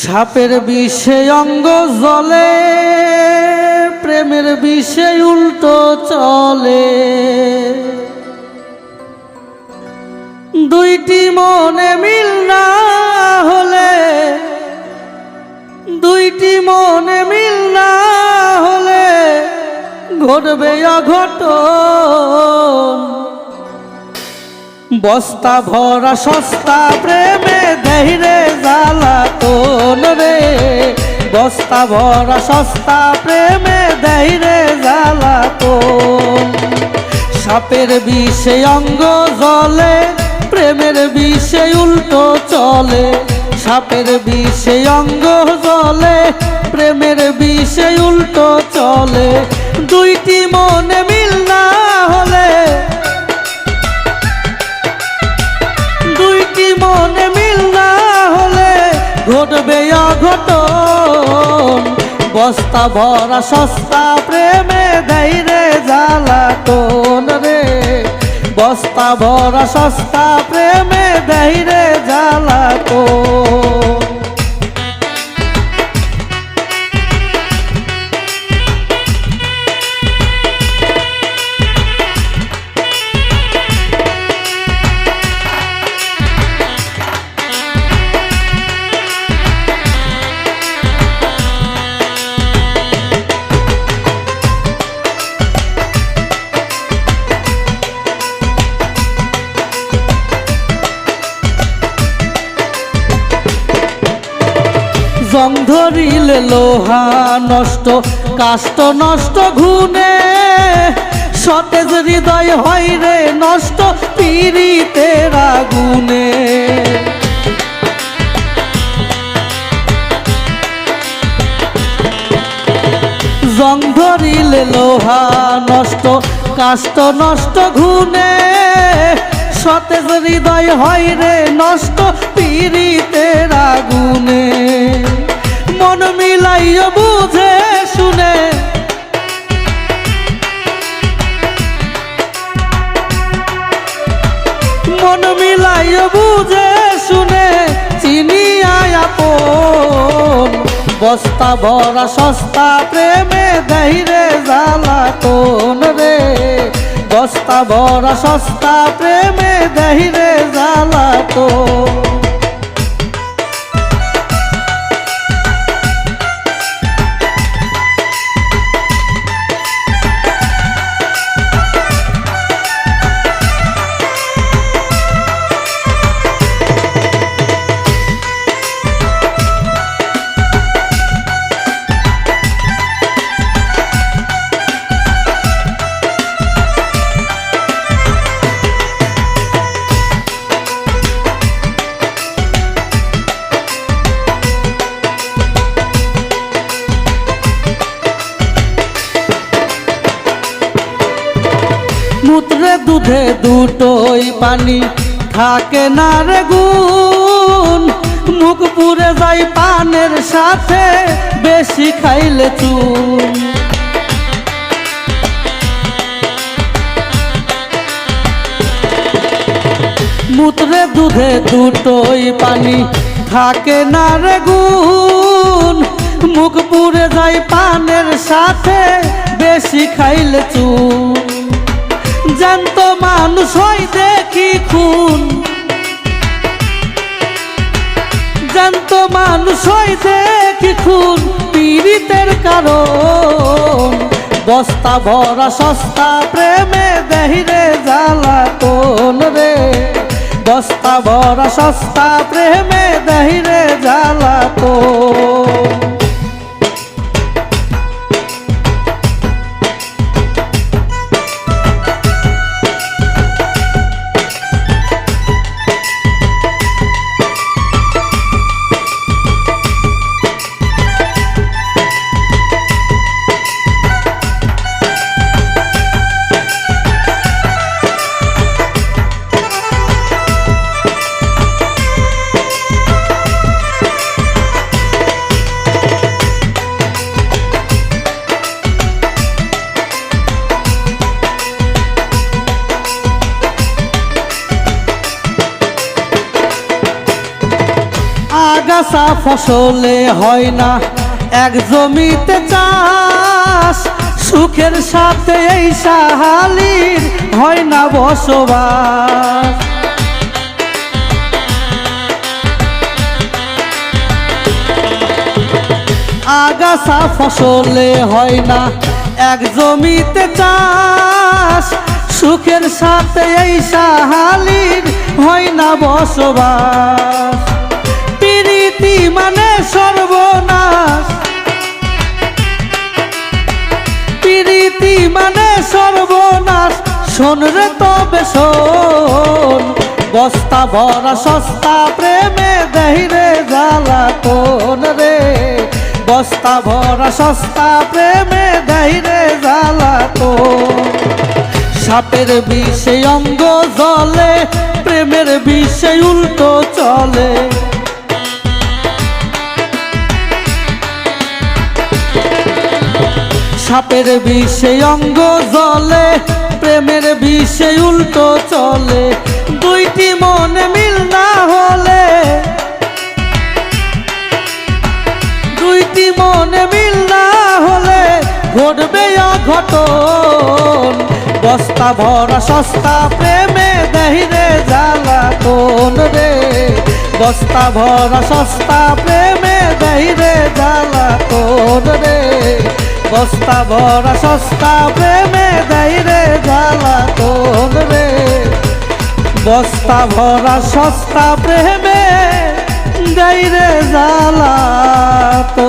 সাপের বিষে অঙ্গ জলে, প্রেমের বিষে উল্টো চলে। দুইটি মনে মিল না হলে, দুইটি মনে মিল না হলে ঘটবে অঘটন। বস্তা ভরা সস্তা, প্রেমে দেহিরে জ্বালাতন রে। বস্তা ভরা সস্তা, প্রেমে দেহিরে জ্বালাতন সাপের বিষে অঙ্গ জলে, প্রেমের বিষে উল্টো চলে। সাপের বিষে অঙ্গ জলে, প্রেমের বিষে উল্টো চলে। দুইটি মনে বস্তা ভরা সস্তা প্রেমে দেই রে জ্বালাতন রে? বস্তা ভরা সস্তা প্রেমে দেই রে জ্বালাতন জং ধরিলে লোহা নষ্ট, কাষ্ট নষ্ট ঘুনে সতেজ হৃদয় হয় রে নষ্ট পীড়িতের আগুনে। জং ধরিলে লোহা নষ্ট, কাষ্ট নষ্ট ঘুনে সতেজ হৃদয় হয় রে নষ্ট পীড়িতের আগুনে। মন মিলাইও বুঝে, শুনে। মন মিলাইও বুঝে, শুনে। চিনি আপন। বস্তা ভরা সস্তা প্রেমে দেহিরে কোন রে। বস্তা ভরা সস্তা প্রেমে দেহিরে জ্বালাতন মূত্রে দুধে দুটোই পানি। থাকে না রে গুণ, মুখ পুরে যায় পানের সাথে, বেশি খাইলে চুন। মূত্রে দুধে দুটোই পানি। থাকে না রে গুণ, মুখ পুড়ে যায় পানের সাথে, বেশি খাইলে চুন। জ্যান্ত মানুষ হয় দেখি খুন। জ্যান্ত মানুষ হয় দেখি খুন পীড়িতের কারণ। বস্তা ভরা সস্তা প্রেমে দেহিরে জ্বালাতন রে? বস্তা ভরা সস্তা প্রেমে দেহিরে জ্বালাতন আগাছা ফসলে হয় না। এক জমিতে চাষ, সুখের সাথে এই সাহালির হয় না বসবাস। আগাছা ফসলে হয় না। এক জমিতে চাষ, সুখের সাথে এই সাহালির হয় না বসবাস। প্রীতি মানে সর্বনাশ। প্রীতি মানে সর্বনাশ। শোন রে তবে শোন, বস্তা ভরা সস্তা প্রেমে দেহি রে জ্বালা কোন রে। বস্তা ভরা সস্তা প্রেমে দেহি রে জ্বালা সাপের বিষে অঙ্গ জলে, প্রেমের বিষে উল্টো চলে। সাপের বিষে অঙ্গ জলে, প্রেমের বিষে উল্টো চলে, দুইটি মনে মিল না হলে। দুইটি মনে মিল না হলে ঘটবে অঘটন। বস্তা ভরা সস্তা প্রেমে দেহিরে জ্বালা কোন রে? বস্তা ভরা সস্তা প্রেমে দেহিরে জ্বালা কোন রে? বস্তা ভরা সস্তা, প্রেমে দেহিরে জ্বালা কোন রে। বস্তা, ভরা, সস্তা, প্রেমে দেইরে জ্বালা তো